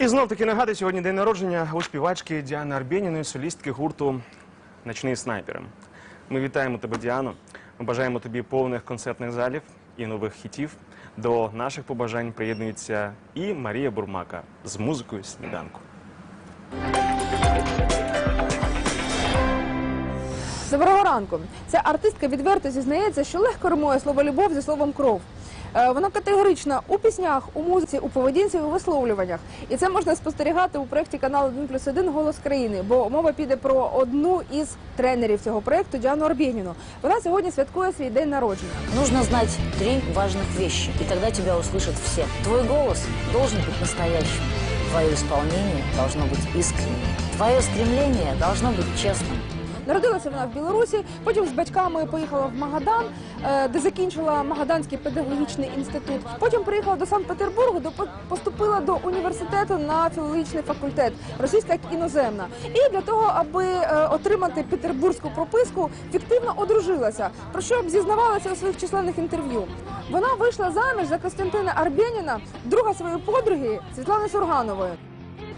І знов таки нагадую, сьогодні день народження у співачки Діани Арбєніної, солістки гурту Ночний снайпер. Ми вітаємо тебе, Діано. Ми бажаємо тобі повних концертних залів і нових хітів. До наших побажань приєднується і Марія Бурмака з музикою сніданку. Доброго ранку. Ця артистка відверто зізнається, що легко римує слово любов зі словом кров. Е, Вона категорична у піснях, у музиці, у поведінці, у висловлюваннях. І це можна спостерігати у проєкті каналу 1 плюс 1 Голос країни, бо мова піде про одну із тренерів цього проєкту Діану Арбєніну. Вона сьогодні святкує свій день народження. Нужно знать три важных вещи, и тогда тебя услышат все. Твой голос должен быть настоящим. Твое исполнение должно быть искренним. Твое стремление должно быть честным. Народилася вона в Білорусі, потім з батьками поїхала в Магадан, е, де закінчила Магаданський педагогічний інститут. Потім приїхала до Санкт-Петербургу, поступила до університету на філологічний факультет, російська як іноземна. І для того, аби е, отримати петербурзьку прописку, фіктивно одружилася. Про що зізнавалася у своїх численних інтерв'ю. Вона вийшла заміж за Костянтина Арбєніна, друга своєї подруги Світлани Сурганової.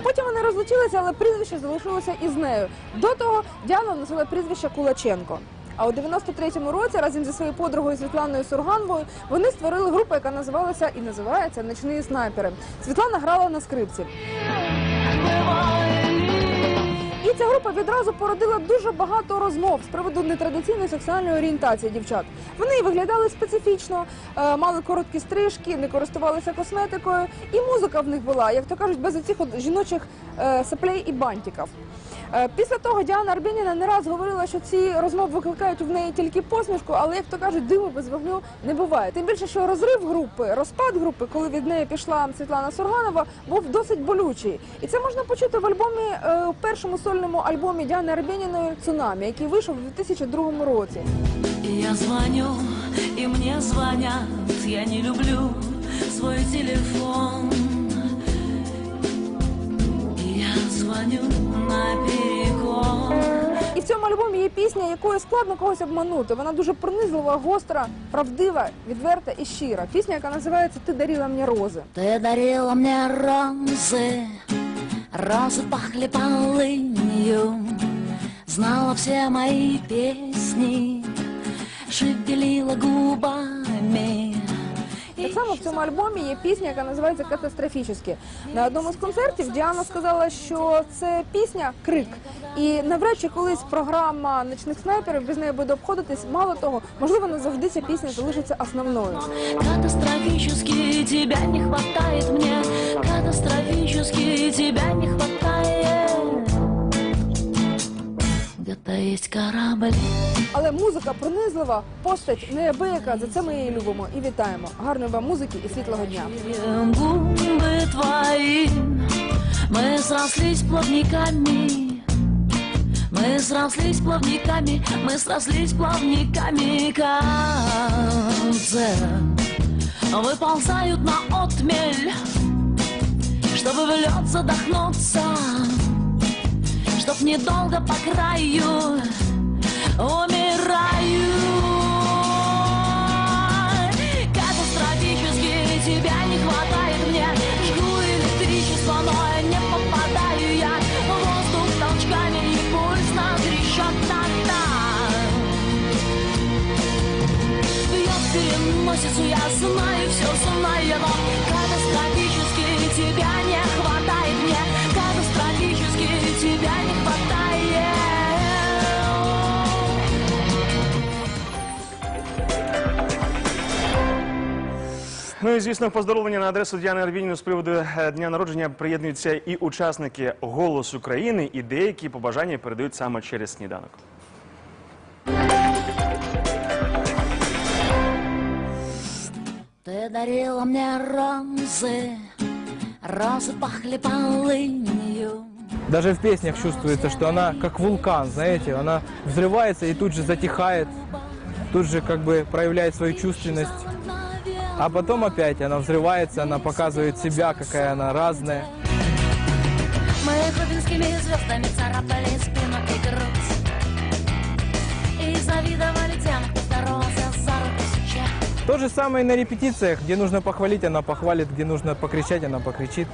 Потім вони розлучилися, але прізвище залишилося із нею. До того Діана носила прізвище Кулаченко. А у 93-му році разом зі своєю подругою Світланою Сургановою вони створили групу, яка називалася і називається Ночні снайпери. Світлана грала на скрипці. І ця група відразу породила дуже багато розмов з приводу нетрадиційної сексуальної орієнтації дівчат. Вони виглядали специфічно, е, мали короткі стрижки, не користувалися косметикою, і музика в них була, як то кажуть, без оцих жіночих е, саплей і бантиків. Е, Після того Діана Арбєніна не раз говорила, що ці розмови викликають в неї тільки посмішку, але як то кажуть, диму без вогню не буває. Тим більше, що розрив групи, розпад групи, коли від неї пішла Світлана Сурганова, був досить болючий. І це можна почути в альбомі е, у першому сольному альбомі Діани Арбєніної Цунамі, який вийшов у 2002 році. Я звоню, и мне звонят, я не люблю свой телефон. Я звоню. І в цьому альбомі є пісня, якою складно когось обманути. Вона дуже пронизлива, гостра, правдива, відверта і щира. Пісня, яка називається Ти дарила мені рози. Ты дарила мне розы, розы пахли полынью, знала все мои песни, шевелила губами. В цьому альбомі є пісня, яка називається Катастрофічні. На одному з концертів Діана сказала, що це пісня крик. І навряд чи колись програма ночних снайперів без неї буде обходитись. Мало того, можливо, не завжди ця пісня залишиться основною. Катастрофически тебя не хватает мне, катастрофически тебя не хватает. Где-то есть корабль. Але музика пронизлива, постать неабияка. За це ми її любимо і вітаємо. Гарної вам музики і світлого дня. Губы твои, мы срослись плавниками. Мы срослись плавниками, мы срослись плавниками, кажется, выползают на отмель, чтобы в лед задохнуться, Чтоб недолго по краю умираю. Катастрофически тебя не хватает мне. Жгу электричество, но не попадаю я. Воздух толчками и пульс на трещот так Бьет переносицу, я знаю, все знаю, но Катастрофически тебя не хватает мне. Катастрофически тебя не Ну і звісно, поздоровлення на адресу Діани Арбініної з приводу е, дня народження приєднуються і учасники «Голос України», і деякі побажання передають саме через сніданок. Ты дарила мне розы, розы пахли полынью. Даже в песнях чувствуется, что она как вулкан, знаете, она взрывается и тут же затихает, тут же как бы проявляет свою чувственность, а потом опять она взрывается, она показывает себя, какая она разная. Мы кубинскими звездами царапали спину и грудь. И завидовали тем, кто боролся за руку суча То же самое и на репетициях, где нужно похвалить, она похвалит, где нужно покричать, она покричит.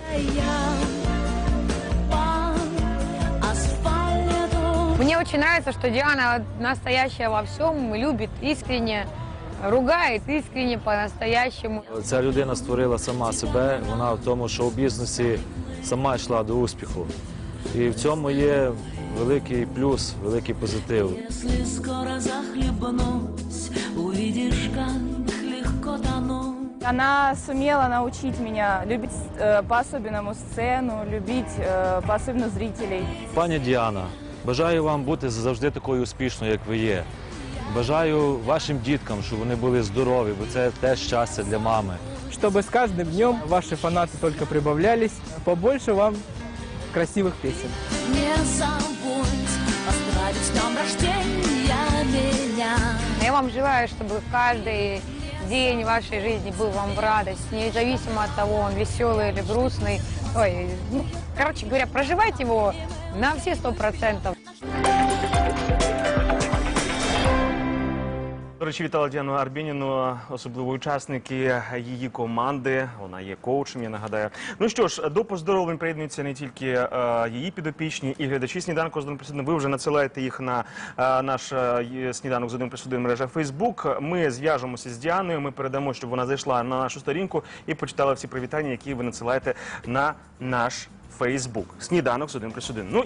Мне очень нравится, что Диана настоящая во всем, любит искренне, ругает искренне, по-настоящему. Ця людина створила сама себе, вона в тому шоу-бізнесі сама йшла до успіху. І в цьому є великий плюс, великий позитив. Если скоро захлебнусь, увидишь, как легко тону. Она сумела научить меня любить э, по-особенному сцену, любить э, по-особенному зрителей. Пані Діана, бажаю вам бути завжди такою успішною, як ви є. Бажаю вашим діткам, щоб вони були здорові, бо це теж щастя для мами. Чтобы с каждым днем ваши фанаты только прибавлялись. Побольше вам красивых песен. Не забудь поздравить с днем рождения меня. Я вам желаю, чтобы каждый день вашей жизни был вам в радость, независимо от того, он веселый или грустный. Ой, ну, короче говоря, проживайте его на все сто процентов. До речі, вітала Діану Арбєніну, особливо учасники її команди. Вона є коучем, я нагадаю. Ну що ж, до поздоровлень приєднуються не тільки е, її підопічні і глядачі сніданку з один плюс один. Ви вже надсилаєте їх на е, наш е, сніданок з один плюс один мережа Фейсбук. Ми зв'яжемося з Діаною. Ми передамо, щоб вона зайшла на нашу сторінку і почитала всі привітання, які ви надсилаєте на наш Фейсбук. Сніданок з один плюс один. Ну